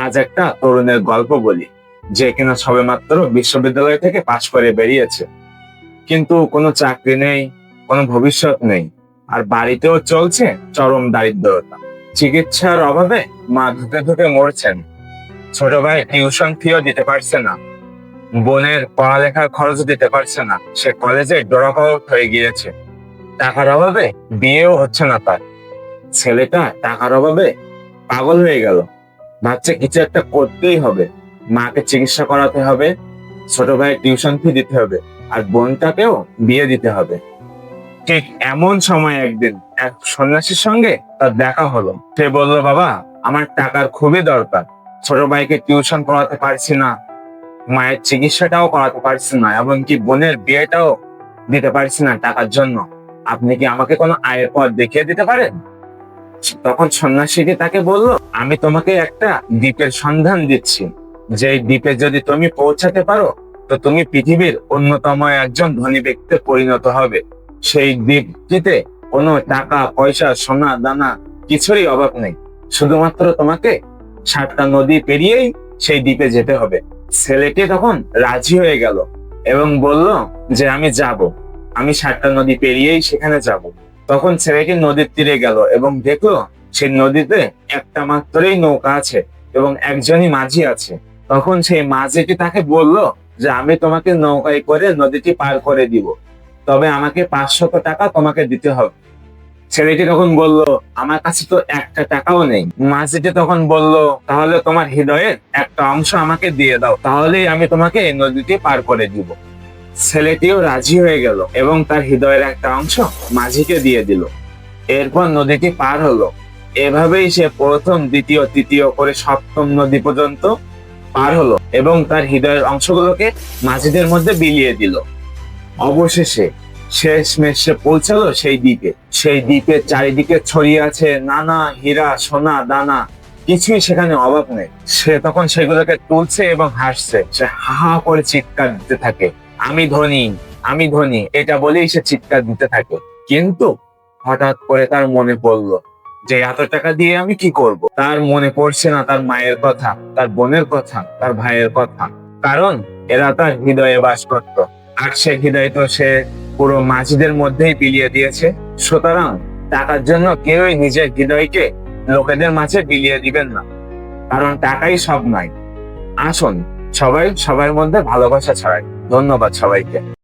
আজ একটা তরুণের গল্প বলি, যে কিনা সবেমাত্র বিশ্ববিদ্যালয় থেকে পাশ করে বেরিয়েছে। কিন্তু কোনো চাকরি নেই, কোনো ভবিষ্যৎ নেই, আর বাড়িতেও চলছে চরম দারিদ্রতা। চিকিৎসার অভাবে মা ধুকে ধুকে মরছেন। ছোট ভাই টিউশন ফিও দিতে পারছে না। বোনের পড়ালেখার খরচ দিতে পারছে না। সে কলেজে ড্রপ আউট হয়ে গিয়েছে। টাকার অভাবে বিয়েও হচ্ছে না তার। ছেলেটা টাকার অভাবে পাগল হয়ে গেল। ভাবছে কিছু একটা করতেই হবে। মাকে চিকিৎসা করাতে হবে, ছোট ভাই টিউশন ফি দিতে হবে, আর বোনটাকেও বিয়ে দিতে হবে। ঠিক এমন সময় একদিন এক সন্ন্যাসীর সঙ্গে তার দেখা হলো। সে বলল, বাবা, আমার টাকার খুবই দরকার। ছোট ভাইকে টিউশন পড়াতে পারছি না, মায়ের চিকিৎসাটাও করাতে পারছি না, এমনকি বোনের বিয়েটাও দিতে পারছি না টাকার জন্য। আপনি কি আমাকে কোনো আয়ের পথ দেখিয়ে দিতে পারেন? তখন সন্ন্যাসীটি তাকে বলল, আমি তোমাকে একটা দ্বীপের সন্ধান দিচ্ছি। যে দ্বীপে যদি তুমি পৌঁছাতে পারো, তো তুমি পৃথিবীর অন্যতম একজন ধনী ব্যক্তিতে পরিণত হবে। সেই দ্বীপটিতে কোনো টাকা, পয়সা, সোনা, দানা কিছুরই অভাব নেই। শুধুমাত্র তোমাকে সাতটা নদী পেরিয়েই সেই দ্বীপে যেতে হবে। ছেলেটি তখন রাজি হয়ে গেল এবং বলল যে, আমি যাব। আমি সাতটা নদী পেরিয়েই সেখানে যাব। তখন ছেলেটি নদীর তীরে গেল এবং দেখল সেই নদীতে একটা মাত্রই নৌকা আছে এবং একজনই মাঝি আছে। তখন সেই মাঝিটি তাকে বলল যে, আমি তোমাকে নৌকায় করে নদীটি পার করে দিব। তবে আমাকে পাঁচশত টাকা তোমাকে দিতে হবে। ছেলেটি তখন বলল, আমার কাছে তো একটা টাকাও নেই। মাঝিটি তখন বলল, তাহলে তোমার হৃদয়ের একটা অংশ আমাকে দিয়ে দাও। তাহলেই আমি তোমাকে এই নদীটি পার করে দিব। ছেলেটিও রাজি হয়ে গেল এবং তার হৃদয়ের একটা অংশ মাঝিকে দিয়ে দিল। এরপর নদীটি পার হলো। এভাবেই সে প্রথম, দ্বিতীয়, তৃতীয় করে সপ্তম নদী পর্যন্ত পার হলো এবং তার হৃদয়ের অংশগুলোকে মাঝিদের মধ্যে বিলিয়ে দিল। অবশেষে শেষ সে পৌঁছালো সেই দ্বীপে। সেই দ্বীপের চারিদিকে ছড়িয়ে আছে নানা হীরা, সোনা, দানা। কিছুই সেখানে অভাব নেই। সে তখন সেগুলোকে তুলছে এবং হাসছে। সে হা হা করে চিৎকার দিতে থাকে। আমি ধনী আমি ধনী, এটা বলেই সে চিৎকার দিতে থাকে। কিন্তু হঠাৎ করে তার মনে পড়ল যে, এত টাকা দিয়ে আমি কি করব? তার মনে পড়ছে না তার মায়ের কথা, তার বোনের কথা, তার ভাইয়ের কথা। কারণ এরা তার হৃদয়ে বাস করত। আর সে হৃদয় তো সে পুরো মাঝিদের মধ্যেই বিলিয়ে দিয়েছে। সুতরাং টাকার জন্য কেউই নিজের হৃদয়কে লোকেদের মাঝে বিলিয়ে দিবেন না। কারণ টাকাই সব নয়। আসুন, সবাই সবার মধ্যে ভালোবাসা ছড়ায় ধন্যবাদ সবাইকে।